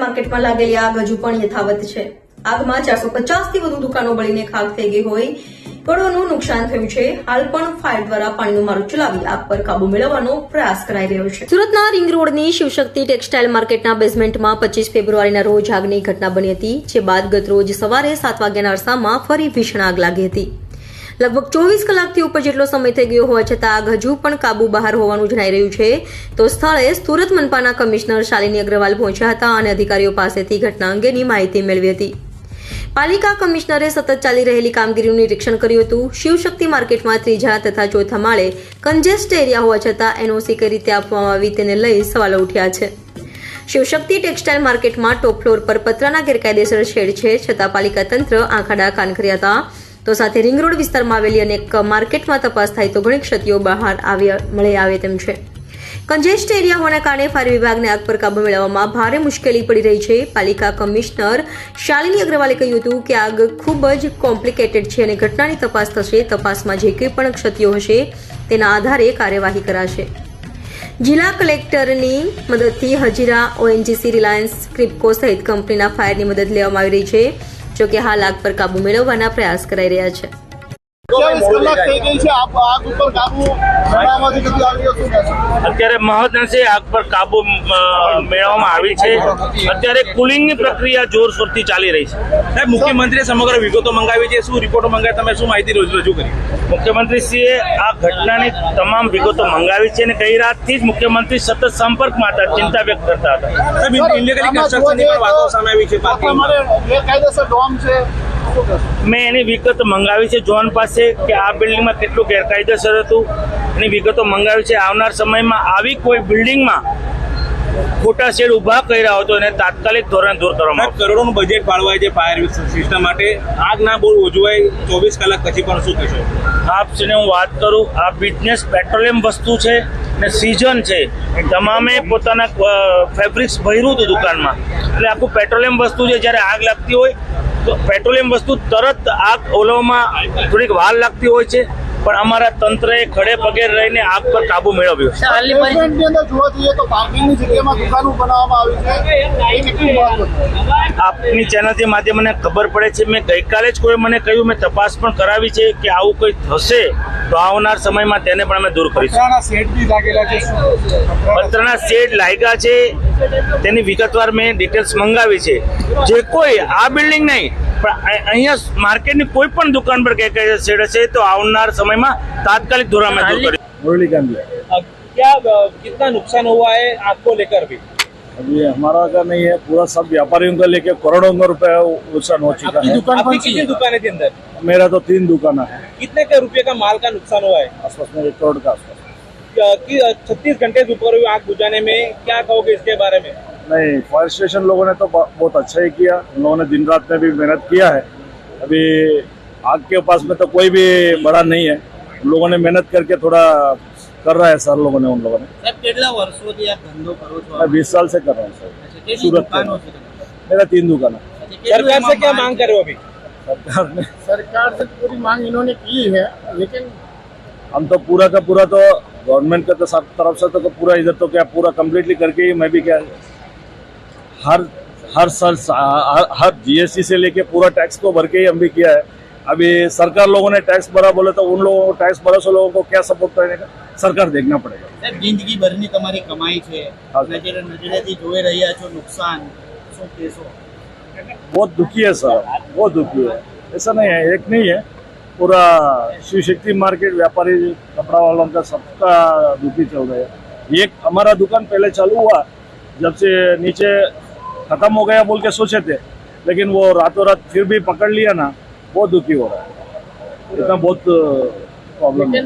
માર્કેટમાં લાગેલી આગ હજુ પણ યથાવત છે. આગમાં ચારસો પચાસથી વધુ દુકાનો બળીને ખાક થઈ ગઈ હોય. કરોડોનું નુકસાન થયું છે. હાલ પણ ફાયર દ્વારા પાણીનો મારો ચલાવી આગ પર કાબુ મેળવવાનો પ્રયાસ કરાઈ રહ્યો છે. સુરતના રિંગ રોડની શિવશક્તિ ટેક્સટાઇલ માર્કેટના બેઝમેન્ટમાં પચીસ ફેબ્રુઆરીના રોજ આગની ઘટના બની હતી, જે બાદ ગત રોજ સવારે સાત વાગ્યાના અરસામાં ફરી ભીષણ આગ લાગી હતી. લગભગ ચોવીસ કલાકથી ઉપર જેટલો સમય થઈ ગયો હોવા છતાં આગ હજુ પણ કાબુ બહાર હોવાનું જણાઈ રહ્યું છે. તો સ્થળે સુરત મનપાના કમિશનર શાલિની અગ્રવાલ પહોંચ્યા હતા અને અધિકારીઓ પાસેથી ઘટના અંગેની માહિતી મેળવી હતી. પાલિકા કમિશનરે સતત ચાલી રહેલી કામગીરીનું નિરીક્ષણ કર્યું હતું. શિવશક્તિ માર્કેટમાં ત્રીજા તથા ચોથા માળે કન્જેસ્ટ એરિયા હોવા છતાં એનઓસી કઈ રીતે આપવામાં આવી તેને લઈ સવાલો ઉઠ્યા છે. શિવશક્તિ ટેક્સટાઇલ માર્કેટમાં ટોપ ફ્લોર પર પતરાના ગેરકાયદેસર શેડ છે. છતાં પાલિકા તંત્ર આંખાડા કાન કર્યા હતા. તો સાથે રિંગ રોડ વિસ્તારમાં આવેલી અનેક માર્કેટમાં તપાસ થાય તો ઘણી ક્ષતિઓ બહાર આવ્યા મળી આવે તેમ છે. કંજેસ્ટ એરિયા હોવાના કારણે ફાયર વિભાગને આગ પર કાબુ મેળવવામાં ભારે મુશ્કેલી પડી રહી છે. પાલિકા કમિશનર શાલિની અગ્રવાલે કહ્યું હતું કે આગ ખૂબ જ કોમ્પ્લિકેટેડ છે અને ઘટનાની તપાસ થશે. તપાસમાં જે કંઈ પણ ક્ષતિઓ હશે, તેના આધારે કાર્યવાહી કરાશે. જિલ્લા કલેક્ટરની મદદથી હજીરા ઓએનજીસી રિલાયન્સ ક્રિપકો સહિત કંપનીના ફાયરની મદદ લેવામાં આવી રહી છે. જોકે હાલ આગ પર કાબુ મેળવવાના પ્રયાસ કરાઈ રહ્યા છે. અત્યારે મહદઅંશે આગ પર કાબુ મેળવવામાં આવી છે. અત્યારે કુલિંગની પ્રક્રિયા જોરશોરથી ચાલી રહી છે. સાહેબ મુખ્યમંત્રીએ સમગ્ર વિગતો મંગાવી છે. શું રિપોર્ટો મંગાવી? તમે શું માહિતી રજૂ રજૂ કરી? મુખ્યમંત્રીશ્રીએ આ ઘટનાની તમામ વિગતો મંગાવી છે અને ગઈ રાતથી જ મુખ્યમંત્રી સતત સંપર્કમાં હતા ચિંતા વ્યક્ત કરતા હતા. સાહેબ ઇલીગલી કન્સ્ટ્રક્શનની પણ વાતો સામે આવી છે ડોમ મેં એની વિગત મંગાવી છે જોન પાસે કે આ બિલ્ડિંગમાં કેટલું ગેરકાયદેસર હતું. એની વિગતો મંગાવી છે. આવનાર સમયમાં આવી કોઈ બિલ્ડિંગમાં ખોટા શેડ ઊભા કર્યા હતો એને તાત્કાલિક ધોરણે દૂર કરવામાં કરોડોનું બજેટ ફાળવાય છે ફાયર સિસ્ટમ માટે. આગ ના બહુ ઓજવાય ચોવીસ કલાક પછી પણ શું કહેશો આપને હું વાત કરું આ બિઝનેસ પેટ્રોલિયમ વસ્તુ છે ને સિઝન છે. તમામે પોતાના ફેબ્રિક્સ ભર્યું હતું દુકાનમાં. એટલે આખું પેટ્રોલિયમ વસ્તુ છે જ્યારે આગ લાગતી હોય તો પેટ્રોલિયમ વસ્તુ તરત આગ ઓલવવામાં થોડીક વાર લાગતી હોય છે પણ અમારા તંત્રએ ખડે પગે રહીને આગ પર કાબુ મેળવ્યો. બેઝમેન્ટની અંદર જોવા જઈએ તો પાર્કિંગની જગ્યામાં દુકાનો બનાવવામાં આવી છે. એ કેટલું મહત્વ છે? આપની ચેનલથી માધ્યમ મને ખબર પડે છે મેં ગઈકાલે જ કોઈ મને કહ્યું મેં તપાસ પણ કરાવી છે કે આવું કંઈ થશે. તો આવનાર સમયમાં તેને પણ અમે દૂર કરીશું પતરાના સેટ બી લાગેલા છે શું પત્રના શેડ લાગ્યા છે તેની વિગતવાર મેં ડિટેલ્સ મંગાવી છે જે કોઈ આ બિલ્ડિંગ નહીં પણ અ- અહીંયા માર્કેટની કોઈ પણ દુકાન પર કઈ કઈ શેડ હશે તો આવનાર સમયમાં તાત્કાલિક ધોરણે અમે દૂર કરીશું मुरली गांधी क्या कितना नुकसान हुआ है आग को लेकर भी अभी हमारा का नहीं है पूरा सब व्यापारियों का लेके करोड़ों का रुपए नुकसान हो चुका है। आपकी कितनी दुकानें थी अंदर? मेरा तो तीन दुकान है। कितने के रुपए का माल का नुकसान हुआ है? आसपास में एक करोड़ का आसपास। छत्तीस घंटे से ऊपर हुई आग बुझाने में क्या कहोगे इसके बारे में? नहीं फायर स्टेशन लोगों ने तो बहुत अच्छा ही किया। उन लोगों ने दिन रात में भी मेहनत किया है। अभी आग के पास में तो कोई भी बड़ा नहीं है। लोगों ने मेहनत करके थोड़ा कर रहा है सर लोगों ने उन लोगों ने સાહેબ કેટલા વર્ષોથી આ ધંધો કરો છો मैं बीस साल से कर रहा हूँ सर કેટલી સુરત દુકાનો છે તમારી? मेरा तीन दुकान है કેટલું सरकार से એમાં क्या मांग कर रहे हो अभी सरकार ने सरकार से पूरी मांग इन्होंने की है लेकिन हम तो पूरा का पूरा तो गवर्नमेंट का तो सब तरफ से तो पूरा इधर तो क्या पूरा कम्प्लीटली करके ही मैं भी क्या हर हर साल हर, हर जीएसटी से लेके पूरा टैक्स को भर के ही हम भी किया है अभी सरकार लोगों ने टैक्स भरा बोले तो उन लोगों को टैक्स भरा से लोगों को क्या सपोर्ट करने का सरकार देखना पड़ेगा સાહેબ જિંદગીભરની તમારી કમાઈ છે હા. નજરે નજરેથી જોઈ રહ્યા છો નુકસાન શું કહેશો बहुत दुखी है सर बहुत दुखी है ऐसा नहीं है एक नहीं है पूरा शिव शक्ति मार्केट व्यापारी कपड़ा वालों का सबका दुखी चल रहा है एक हमारा दुकान पहले चालू हुआ जब से नीचे खत्म हो गया बोल के सोचे थे लेकिन वो रातों रात फिर भी पकड़ लिया ना बहुत दुखी हो रहा है इतना बहुत प्रॉब्लम है